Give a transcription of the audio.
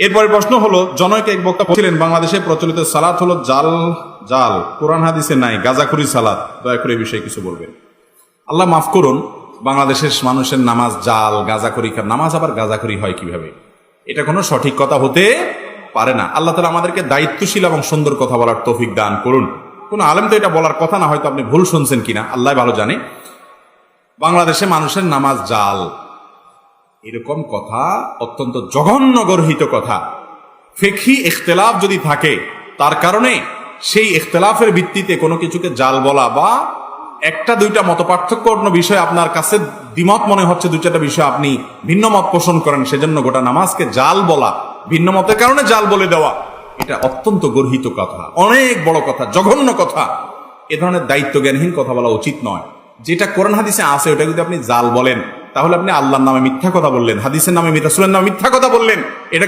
এরপরে প্রশ্ন হলো, জনক এক বক্তা বলছিলেন, বাংলাদেশে প্রচলিত সালাত হলো জাল জাল। কোরআন হাদিসে নাই, গাজাখুরি সালাত। দয়া করে এই বিষয়ে কিছু বলবেন। আল্লাহ মাফ করুন, বাংলাদেশের মানুষের নামাজ জাল, গাজাখুরি নামাজ আবার গাজাখুরি হয় কীভাবে? এটা কোনো সঠিক কথা হতে পারে না। আল্লাহ তালা আমাদেরকে দায়িত্বশীল এবং সুন্দর কথা বলার তৌফিক দান করুন। কোনো আলেম তো এটা বলার কথা না, হয়তো আপনি ভুল শুনছেন কিনা, আল্লাহ ভালো জানে। বাংলাদেশে মানুষের নামাজ জাল। এরকম কথা অত্যন্ত জঘন্য গর্হিত কথা। ফেকি ইখতলাফ যদি থাকে, তার কারণে সেই ইখতলাফের ভিত্তিতে কোনো কিছুকে জাল বলা বা একটা দুইটা মত পার্থক্যপূর্ণ বিষয় আপনার কাছে দ্বিমত মনে হচ্ছে দু চারটা বিষয় আপনি ভিন্ন মত পোষণ করেন, সেজন্য গোটা নামাজকে জাল বলা, ভিন্ন মতের কারণে জাল বলে দেওয়া, এটা অত্যন্ত গর্হিত কথা, অনেক বড় কথা, জঘন্য কথা। এ ধরনের দায়িত্ব জ্ঞানহীন কথা বলা উচিত নয়। যেটা কোরআন হাদিসে আছে, ওটা যদি আপনি জাল বলেন তাহলে আপনি আল্লাহর নামে মিথ্যা কথা বললেন, হাদিসের নামে মিথাসুলের নামে মিথ্যা কথা বললেন। এটা